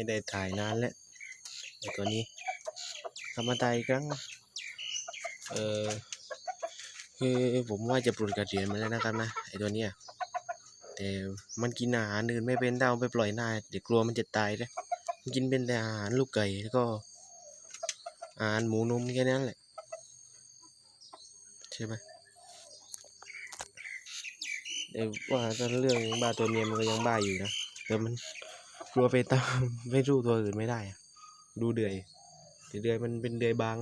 ไม่ได้ถ่ายนานแล้วไอตัวนี้กลับมาถ่ายอีกครั้งเออคือผมว่าจะปลดกระเดียนมาแล้วนะครับนะไอตัวเนี้ยแต่มันกินอาหารอื่นไม่เป็นถ้าเอาไปปล่อยหน้าเดี๋ยวกลัวมันจะตายนะมันกินเป็นแต่อาหารลูกไก่แล้วก็อาหารหมูนมแค่นั้นแหละใช่ไหมแต่ว่าถ้าเรื่องบ้าตัวเมียมันก็ยังบ้าอยู่นะแต่มัน กลัวไปตามไม่รู้ตัวอื่นไม่ได้ ดูเดือยเดือยมันเป็นเดือยบาง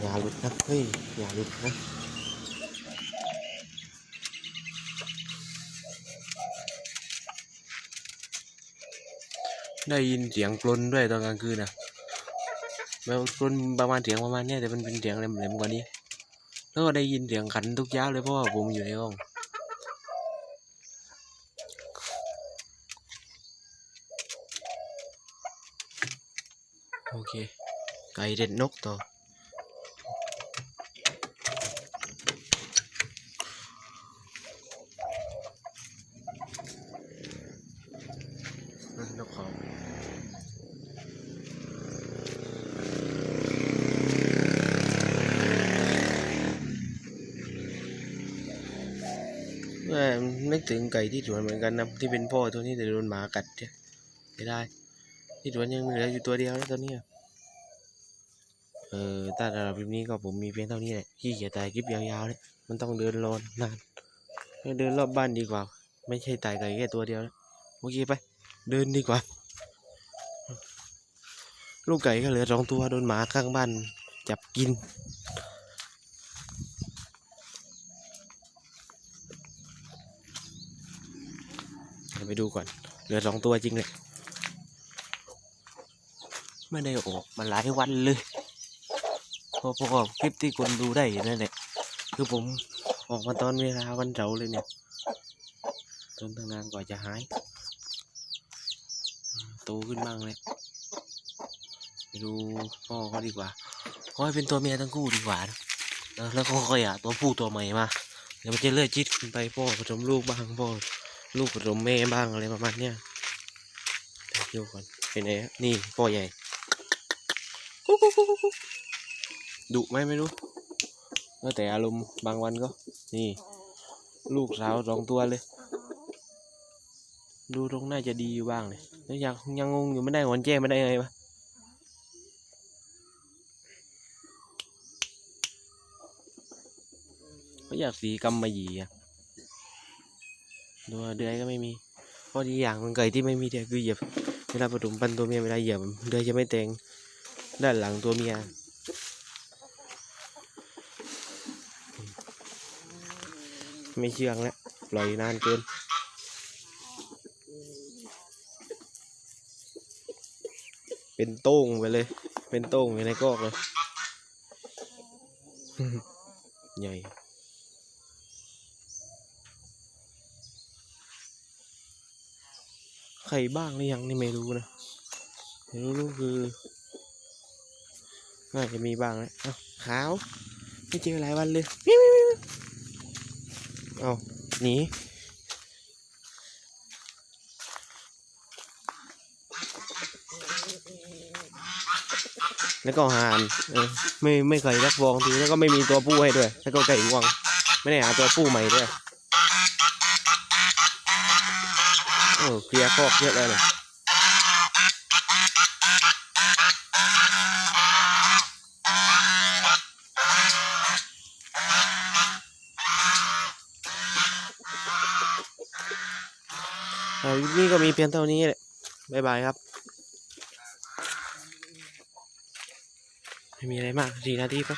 อย่าหลุดนะเฮ้ยอย่าหลุดนะได้ยินเสียงกลนด้วยตอนกลางคืนนะ มันรุนประมาณเสียงประมาณเนี้ยแต่มันเป็นเสียงแหลมๆกว่านี้ แล้วก็ได้ยินเสียงขันทุกเช้าเลยเพราะว่าผมอยู่ในห้องโอเคไก่เด็ดนกต่อ นกเขาเออ นึกถึงไก่ที่สวนเหมือนกันนะที่เป็นพ่อตัวนี้แต่โดนหมากัดเนี่ยไม่ได้ ที่สวนยังเหลืออยู่ตัวเดียวแล้วตอนนี้เออถ้าสำหรับคลิปนี้ก็ผมมีเพียงเท่านี้แหละที่จะถ่ายคลิปยาวๆเนี่ยมันต้องเดินรอนนานเดินรอบบ้านดีกว่า ไม่ใช่ตายไก่แค่ตัวเดียวแล้วโอเคไป เดินดีกว่า ลูกไก่ก็เหลือสองตัวโดนหมาข้างบ้านจับกิน เดี๋ยวไปดูก่อน เหลือสองตัวจริงเลยไม่ได้ออกมาหลายวันเลยพอประกอบคลิปที่คนดูได้นั่นแหละคือผมออกมาตอนเวลาวันเสาร์เลยเนี่ยจนตั้งนานกว่าจะหายโตขึ้นบ้างเลยไปดูพ่อเขาดีกว่าขอให้เป็นตัวเมียทั้งคู่ดีกว่านะแล้วแล้วก็ค่อยะตัวผู้ตัวใหม่มาเดี๋ยวมันจะเลื่อยจิตขึ้นไปพ่อผสมลูกบ้างพ่อ ลูกผมแม่บ้างอะไรประมาณเนี้ยดูก่อนเป็นไงฮะนี่พ่อใหญ่ดุไหมไม่รู้แล้วแต่อารมณ์บางวันก็ นี่ ลูกสาวสองตัวเลย ดูตรงน่าจะดีอยู่บ้างเลยแล้วยังยังงงอยู่ไม่ได้หวนแจ้ไม่ได้ไงวะก็อยากสีกำมะหยี่อะ ดูเดือยก็ไม่มีเพราะดีอย่างมันไก่ที่ไม่มีเดือยคือเหยียบเวลาผสมพันตัวเมียเวลาเหยียบเดือยจะไม่แตงด้านหลังตัวเมียไม่เชื่องแล้วปล่อยนานเกินเป็นโต้งไปเลย เป็นโต้งอยู่ในกอกเลย ใหญ่ ใครบ้างหรือยังนี่ไม่รู้นะไม่รู้รู้คือน่าจะมีบ้างแล้วเอาขาว ไม่เจอหลายวันเลยวิวิวิวเอาหนีแล้วก็หานเออไม่ไม่เคยรักวองทีแล้วก็ไม่มีตัวผู้ให้ด้วย แล้วก็ไก่งวง ไม่ได้หาตัวผู้ใหม่ด้วย โอ้เคลียร์คอกเยอะเลยนะอ่าคลิปนี้ก็มีเพียงเท่านี้แหละบ๊ายบายครับ ไม่มีอะไรมากสี่นาทีปะ